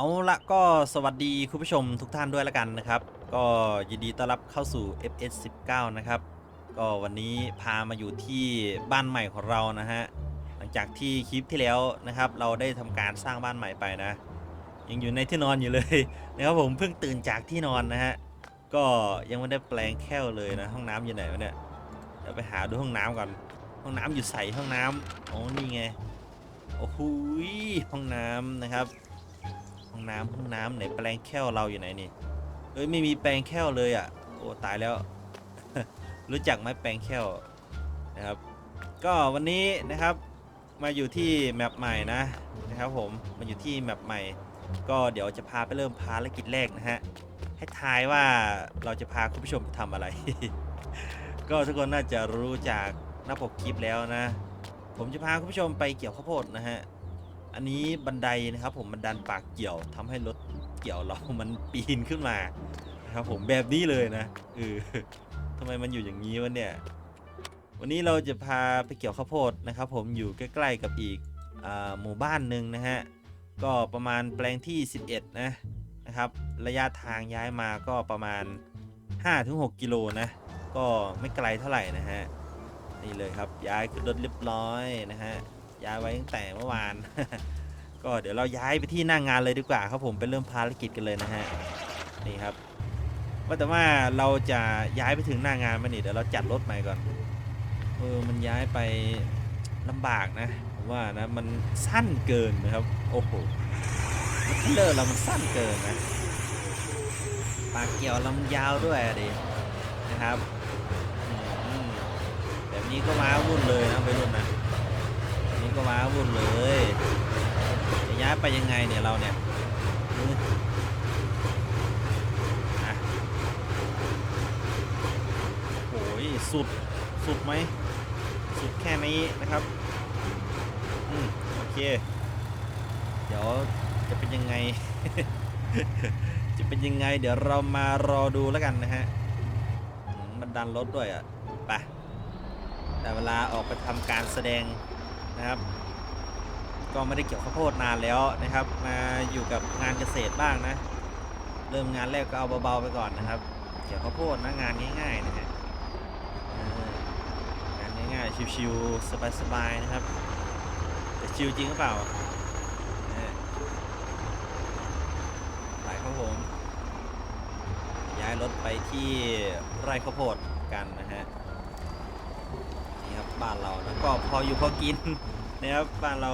เอาละก็สวัสดีคุณผู้ชมทุกท่านด้วยละกันนะครับ ก็ยินดีต้อนรับเข้าสู่ FS 19นะครับ ก็วันนี้พามาอยู่ที่บ้านใหม่ของเรานะฮะหลังจากที่คลิปที่แล้วนะครับ เราได้ทำการสร้างบ้านใหม่ไปนะ ยังอยู่ในที่นอนอยู่เลยนะครับผมเพิ่งตื่นจากที่นอนนะฮะก็ยังไม่ได้แปลงแค่วเลยนะห้องน้ำอยู่ไหนวะเนี่ยเดี๋ยวไปหาดูห้องน้ำก่อนห้องน้ำอยู่ใส่ห้องน้ำอ๋อนี่ไงโอ้โหห้องน้ำนะครับ ห้องน้ำห้องน้ำไหนแปลงแค่วเราอยู่ไหนนี่เอ้ยไม่มีแปลงแค่วเลยอะโอ้ตายแล้ว รู้จักไหมแปลงแค่วนะครับ ก็วันนี้นะครับมาอยู่ที่แมปใหม่นะนะครับผมมาอยู่ที่แมปใหม่ ก็เดี๋ยวจะพาไปเริ่มภารกิจแรกนะฮะให้ทายว่าเราจะพาคุณผู้ชมไปทำอะไร ก็ทุกคนน่าจะรู้จากหน้าปกคลิปแล้วนะ ผมจะพาคุณผู้ชมไปเกี่ยวข้าวโพดนะฮะ อันนี้บันไดนะครับ ผมมันดันปากเกี่ยวทำให้รถเกี่ยวเรา มันปีนขึ้นมานะครับผมแบบนี้เลยนะเออทำไมมันอยู่อย่างนี้วะเนี่ย วันนี้เราจะพาไปเกี่ยวข้าวโพดนะครับ ผมอยู่ใกล้ ๆกับอีกอหมู่บ้านหนึ่งนะฮะ ก็ประมาณแปลงที่ 11 นะนะครับ ระยะทางย้ายมาก็ประมาณ 5-6 กิโลนะ ก็ไม่ไกลเท่าไหร่นะฮะ นี่เลยครับย้ายขึ้นรถเรียบร้อยนะฮะ ย้ายไว้ตั้งแต่เมื่อวาน ก็เดี๋ยวเราย้ายไปที่หน้างงานเลยดีกว่าครับผมไปเริ่มภารกิจกันเลยนะฮะนี่ครับว่าแต่ว่าเราจะย้ายไปถึงหน้างานมันนี่เดี๋ยวเราจัดรถใหม่ก่อนเออมันย้ายไปลำบากนะผมว่านะมันสั้นเกินนะครับโอ้โหเลอร์เรามันสั้นเกินนะปากเกี่ยวลำยาวด้วยดินะครับแบบนี้ก็มาวุ่นเลยนะไปรุ่นนะ นี่ก็ว้าวุ่นเลยจะย้ายไปยังไงเนี่ยเราเนี่ยโอ้ยสุด สุดไหม สุดแค่นี้นะครับ อืม โอเค เดี๋ยวจะเป็นยังไง จะเป็นยังไง เดี๋ยวเรามารอดูแล้วกันนะฮะมมันดันรถด้วยอะ ไปแต่เวลาออกไปทำการแสดง นะครับ ก็ไม่ได้เกี่ยวข้าวโพดนานแล้วนะครับ มาอยู่กับงานเกษตรบ้างนะ เริ่มงานแรกก็เอาเบาๆไปก่อนนะครับ เกี่ยวข้าวโพดนะงานง่ายๆนะฮะงานง่ายๆชิวๆสบายๆนะครับ แต่ชิวจริงหรือเปล่านะฮะไปครับผมย้ายรถไปที่ไร่ข้าวโพดกันนะฮะ บ้านเราแล้วก็พออยู่พอกินนะครับบ้านเรา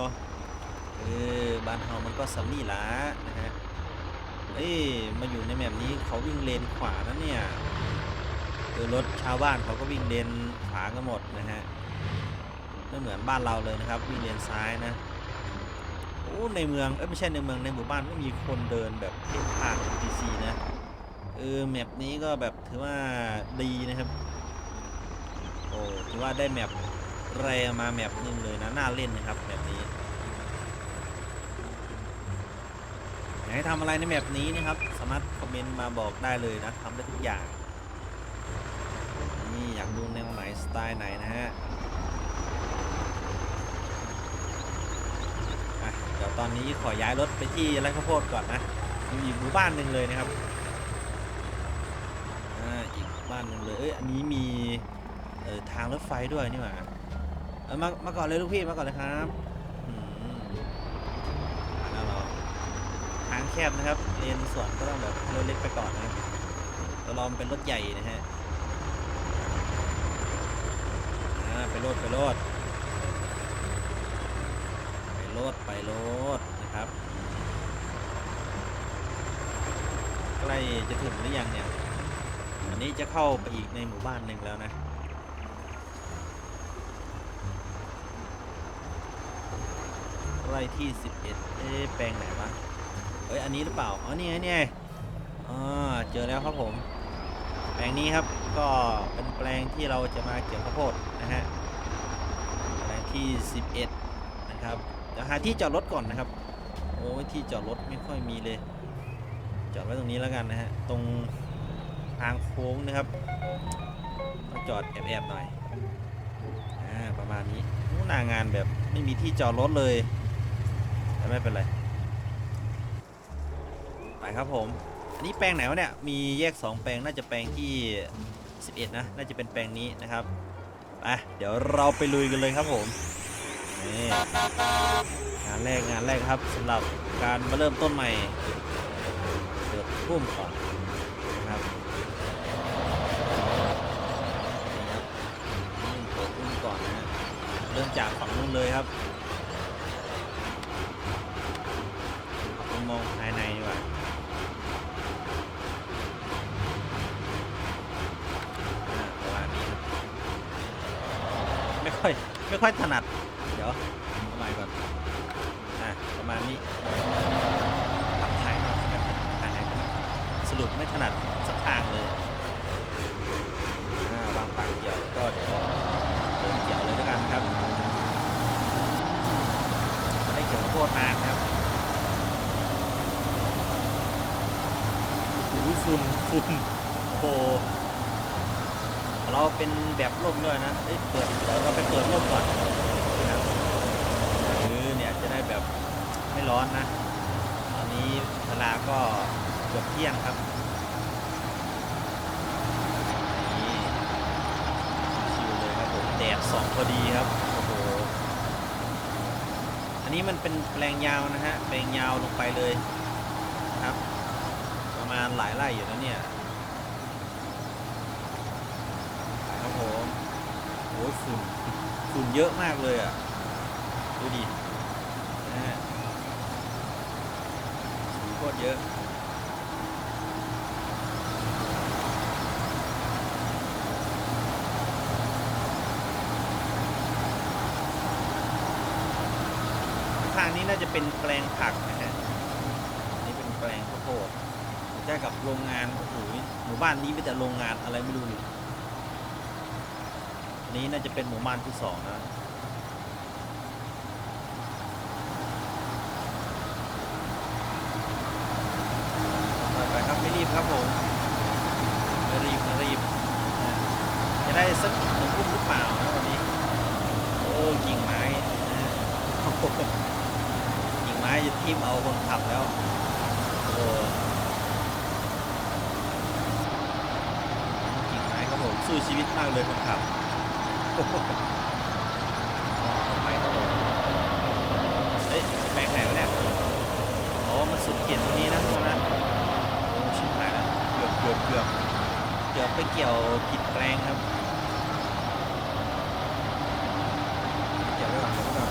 เออบ้านเรามันก็สำนีละนะฮะเอ้ยมาอยู่ในแบบนี้เขาวิ่งเลนขวานะเนี่ยเออรถชาวบ้านเขาก็วิ่งเลนขวากันหมดนะฮะไม่เหมือนบ้านเราเลยนะครับ วิ่งเลนซ้ายนะโอ้ในเมืองเอ้ยไม่ใช่ในเมืองในหมู่บ้านไม่มีคนเดินแบบเพ่นพ่าน NPC นะเออแมปนี้ก็แบบถือว่าดีนะครับโอ้ถือว่าได้แมป แรมาแมปหนึ่งเลยนะน่าเล่นนะครับแมปนี้อยากให้ทำอะไรในแมปนี้นะครับ สามารถคอมเมนต์มาบอกได้เลยนะทำได้ทุกอย่างนี่อยากดูแนวไหนสไตล์ไหนนะฮะอะเดี๋ยวตอนนี้ขอย้ายรถไปที่ไร่ข้าวโพดก่อนนะมีอีกหมู่บ้านหนึ่งเลยนะครับอ่าอีกบ้านหนึ่งเลยเอ้ยอันนี้มีเออทางรถไฟด้วยนี่หว่า เออมามาก่อนเลยลูกพี่มาก่อนเลยครับอืมมาแล้วเราทางแคบนะครับเลนสวนก็ต้องแบบรถเล็กไปก่อนนะครับเราลองเป็นรถใหญ่นะฮะอ่าไปโลดไปโลดไปโลดไปโลดนะครับ ใกล้จะถึงหรือยังเนี่ยอันนี้จะเข้าไปอีกในหมู่บ้านหนึ่งแล้วนะ ไร่ที่ 11 เอ๊ะแปลงไหนวะเอ้ยอันนี้หรือเปล่า อ๋อนี่ไงนี่ไงอ๋อเจอแล้วครับผม แปลงนี้ครับก็เป็นแปลงที่เราจะมาเกี่ยวข้าวโพดนะฮะแปลงที่ 11 นะครับเดี๋ยวหาที่จอดรถก่อนนะครับ โอ้ยที่จอดรถไม่ค่อยมีเลย จอดไว้ตรงนี้แล้วกันนะฮะตรงทางโค้งนะครับต้องจอดแอบๆหน่อยอ่าประมาณนี้นางานแบบไม่มีที่จอดรถเลย แต่ไม่เป็นไร ไปครับผม อันนี้แปลงไหนวะเนี่ย มีแยก 2 แปลง น่าจะแปลงที่ 11 นะ น่าจะเป็นแปลงนี้นะครับ ไป เดี๋ยวเราไปลุยกันเลยครับผม นี่งานแรกงานแรกครับสำหรับการมาเริ่มต้นใหม่เปิดพุ่มก่อนนะครับเปิดพุ่มก่อนนะฮะเริ่มจากฝั่งนู้นเลยครับมุมมองภายในดีกว่าอ่าประมาณนี้ครับไม่ ค่อยไม่ค่อยถนัด เดี๋ยวเอาใหม่ก่อนอะประมาณนี้ปักท้ายหน่อยครับถ่ายสรุปไม่ถนัดสักทางเลยอ่าวางปากเกี่ยวก็เดี๋ยวเริ่มเกี่ยวเลยแล้วกันครับไม่ได้เกี่ยวโคตรนานครับโอ้โหฝุ่นฝุ่นโอ้โห เราเป็นแบบร่มด้วยนะเอ้ยเปิดเดี๋ยวเราไปเปิดร่มก่อนนะครับหรือเนี่ยจะได้แบบไม่ร้อนนะ ตอนนี้เวลาก็เกือบเที่ยงครับนี่ชิวเลยครับผมแดดสองพอดีครับโอ้โหอันนี้มันเป็นแปลงยาวนะฮะแปลงยาวลงไปเลยครับ ประมาณหลายไร่อยู่แล้วเนี่ยครับผมโอ้ย ฝุ่นฝุ่นเยอะมากเลยอะ ดูดินะฮะสีโคตรเยอะทางนี้น่าจะเป็นแปลงผักนะฮะนี่เป็นแปลงข้าวโพดใกล้กับโรงงานโอ้โหหมู่บ้านนี้มีแต่โรงงานอะไรไม่รู้ นี้น่าจะเป็นหมู่บ้านที่สองนะไปครับไม่รีบครับผมไม่รีบไม่รีบจะได้สักหนึ่งพุ่มหรือเปล่านะวันนี้โอ้กิ่งไม้โอ้โหกิ่งไม้จะทิ่มเอาคนขับแล้วโอ้กิ่งไม้ครับผมสู้ชีวิตมากเลยคนขับ ไม่ครับผมเฮ้ยแปลงไหนวะเนี่ย อ๋อ มันสุดเขียนตรงนี้นะทุกคนนะโอ้ชิบหายแล้วเกือบเกือบเกือบเกือบไปเกี่ยวผิดแปลงครับเกี่ยวไว้ก่อนเกี่ยวไว้ก่อน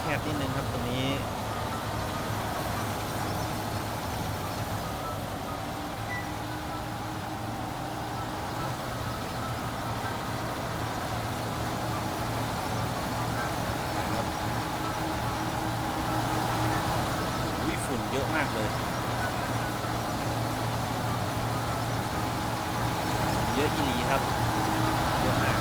แคบนิดนึงครับตรงนี้ครับอุ้ยฝุ่นเยอะมากเลย เยอะอีหลีครับเยอะมาก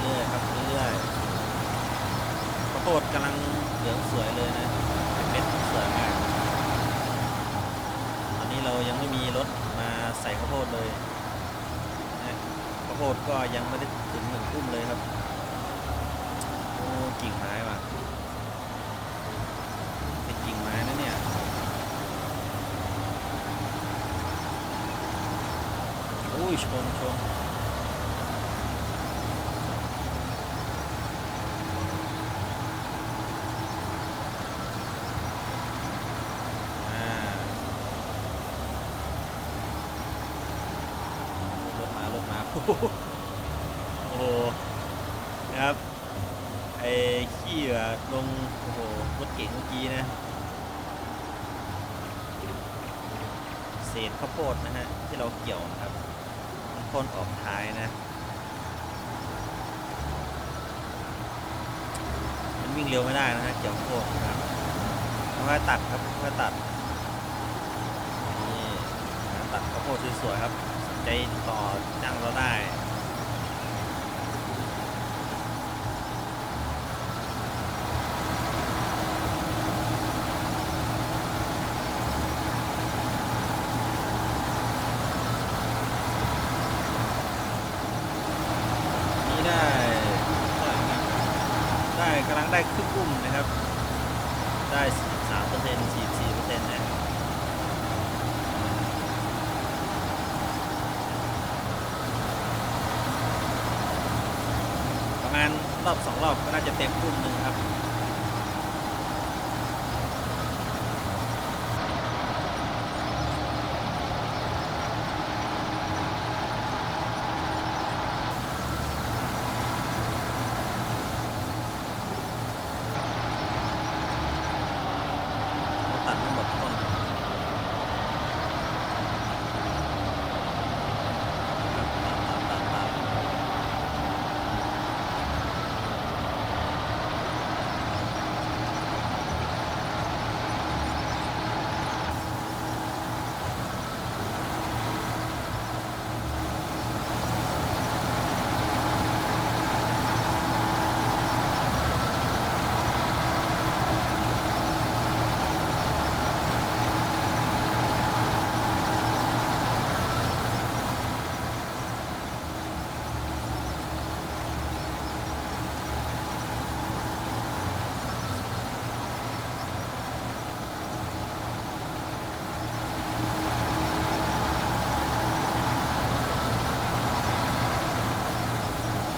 เรื่อยๆครับเรื่อยๆข้าวโพดกำลังเหลืองส วยเลยนะเป็นเม็ดสวยมากตอนนี้เรายังไม่มีรถมาใส่ข้าวโพดเลยนะข้าวโพดก็ยังไม่ได้ถึงหนึ่งทุ่มเลยครับโอ้กิ่งไม้ว่ะเป็นกิ่งไม้นะเนี่ยอุ้ยชนชน อ่ารถมารถมา โอ้โหโอ้โหนะครับไอ้ขี้อะลงโอ้โหรถเก่งเมื่อกี้นะ เศษข้าวโพดนะฮะ ที่เราเกี่ยวนะครับมันพ่นออกท้ายนะมันวิ่งเร็วไม่ได้นะฮะเกี่ยวข้าวโพดนะครับค่อยตัดครับค่อยๆตัดข้าวโพดสวยๆครับ ใจต่อจ้างเราได้นี่ได้ได้กำลังได้ครึ่งอุ้มนะครับ ได้ 43เปอร์เซ็นต์44เปอร์เซ็นต์นะประมาณ รอบสองรอบก็น่าจะเต็มทุ่มหนึ่งครับ เขาตัดไม่หมดต้นครับตัดตัดตัดตัด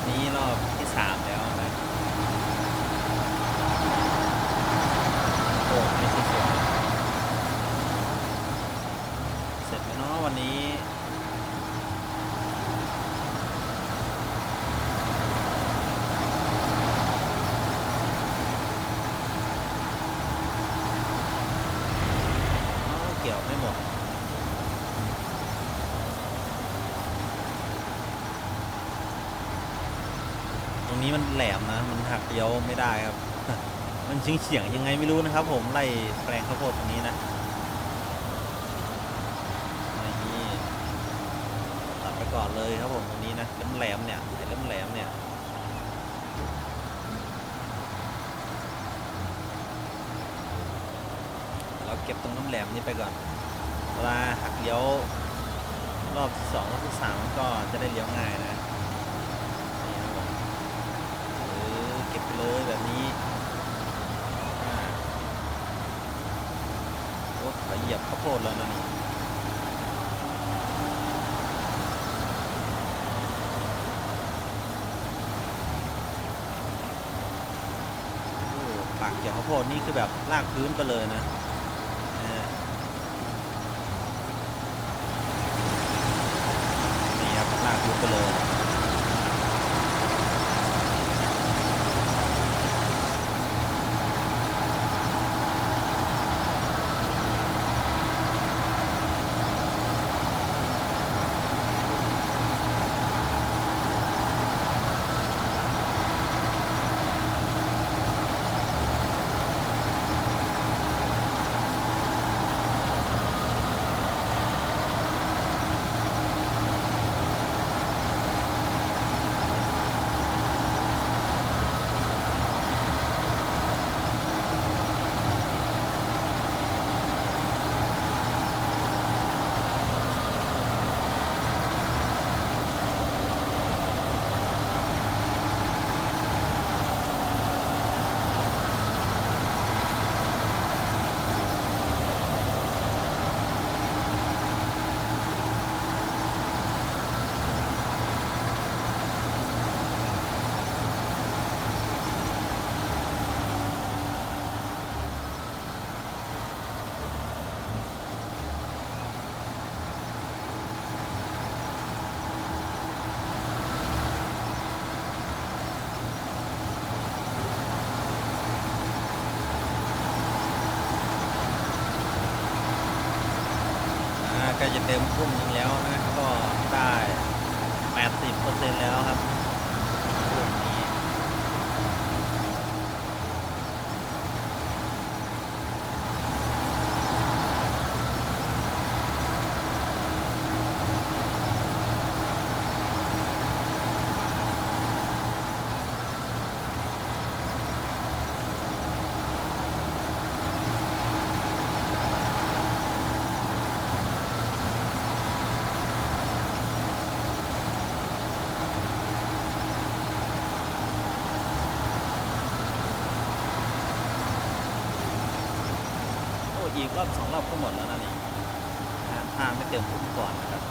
นี่รอบที่สามแล้วนะโอ้ไม่ใช่สวยเสร็จไหมเนาะวันนี้ อ๋อเกี่ยวไม่หมด ตรงนี้ มันแหลมนะ มันหักเลี้ยวไม่ได้ครับ มันชิงเฉียงยังไงไม่รู้นะครับ ผมไล่แปลงข้าวโพดตรงนี้นะนี่ตัดไปก่อนเลยครับผมตรงนี้นะล้มแหลมเนี่ยไอ้มแหลมเนี่ยเราเก็บตรงน้ำแหลมนี้ไปก่อนเวลาหักเลี้ยวรอบสองรอบที่สามก็จะได้เลี้ยวง่ายนะ นี่ครับผมเออ เลยแบบนี้อ่าโอ้ขยียบข้าวโพดแล้วนะนี่โอ้ปากเกี่ยวข้าวโพดนี่คือแบบลากพื้นไปเลยนะนี่ครับลากพื้นไปเลย จะเติมพุ่มหนึงแล้วนะ ก็ได้ 80%แล้วครับพุ่มนี้ อีกรอบสองรอบก็หมดแล้วนะนี่นะฮะถ้าไม่ เติมปุ๊บก่อนนะครับ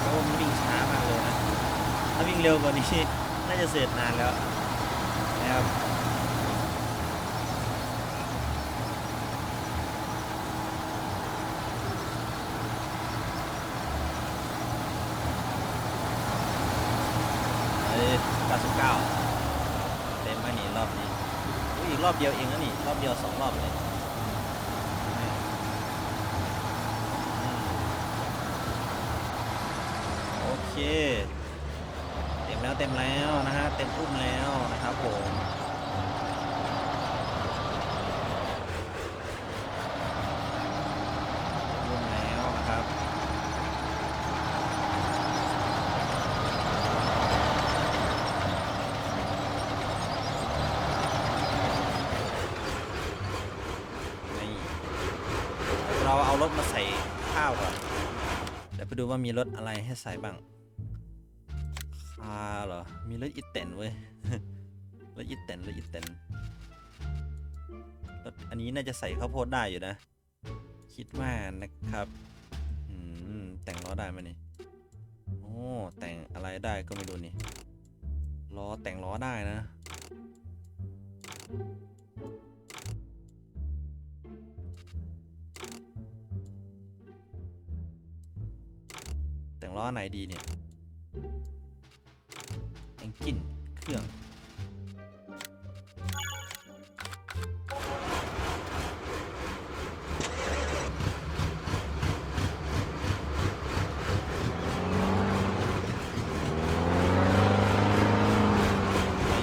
โอ้มันวิ่งช้ามากเลยนะ ถ้าวิ่งเร็วกว่านี้น่าจะเสร็จนานแล้วนะครับเอ้ย99เต็มไหนีรอบนี้อีกรอบเดียวเองนะนี่ รอบเดียวสองรอบเลยอืมโอ เคเต็มแล้วเต็มแล้วนะฮะเต็มอุ้มแล้วนะครับผมอุ้มแล้วนะครับนี่เราเอารถมาใส่ข้าวก่อนเดี๋ยวไปดูว่ามีรถอะไรให้ใส่บ้าง มีรถอีแตนเว้ย รถอีแตนรถอีแตนรถอันนี้น่าจะใส่ข้าวโพดได้อยู่นะ คิดว่านะครับอืมแต่งล้อได้ไหมนี่โอ้แต่งอะไรได้ก็ไม่รู้นี่ ล้อแต่งล้อได้นะแต่งล้อไหนดีเนี่ย กลิ่นเครื่อง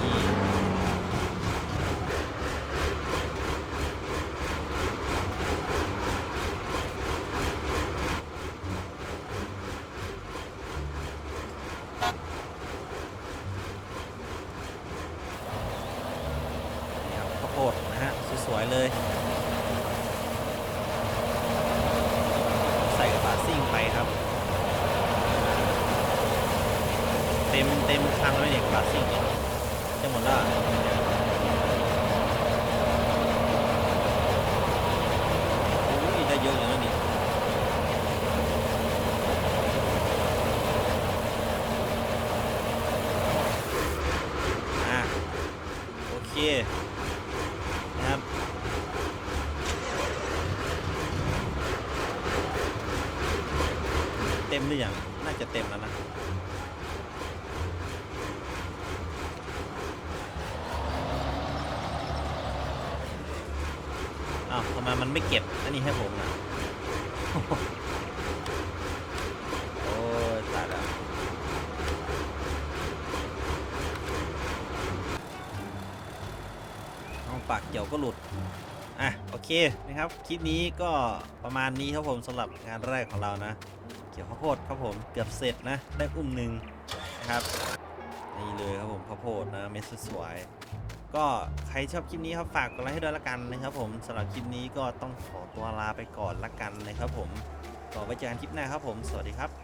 นี่นี่ครับข้าวโพดนะฮะ สวยๆเลย ใส่กระบะซิ่งไปครับ เต็มเต็มคันเลยเนี่ยกระบะซิ่งเนี่ย จะหมดแล้วอะอุ้ยได้เยอะอยู่แล้วนี่ อะโอเค นะครับ เต็มหรือยัง น่าจะเต็มแล้วนะ อ้าว ทำไมมันไม่เก็บอันนี้ให้ผมนะโอ้ยตายแล้วเอาปากเกี่ยวก็หลุด อะ โอเคนะครับ คลิปนี้ก็ประมาณนี้ครับผมสำหรับงานแรกของเรานะ เกี่ยวข้าวโพดครับผมเกือบเสร็จนะ ได้อุ้มหนึ่งนะครับ นี่เลยครับผมข้าวโพดนะเม็ดสวย ก็ใครชอบคลิปนี้ครับฝากกดไลค์ให้ด้วยละกันนะครับผมสำหรับคลิปนี้ก็ต้องขอตัวลาไปก่อนละกันนะครับผมก็ไว้เจอกันคลิปหน้าครับผม สวัสดีครับ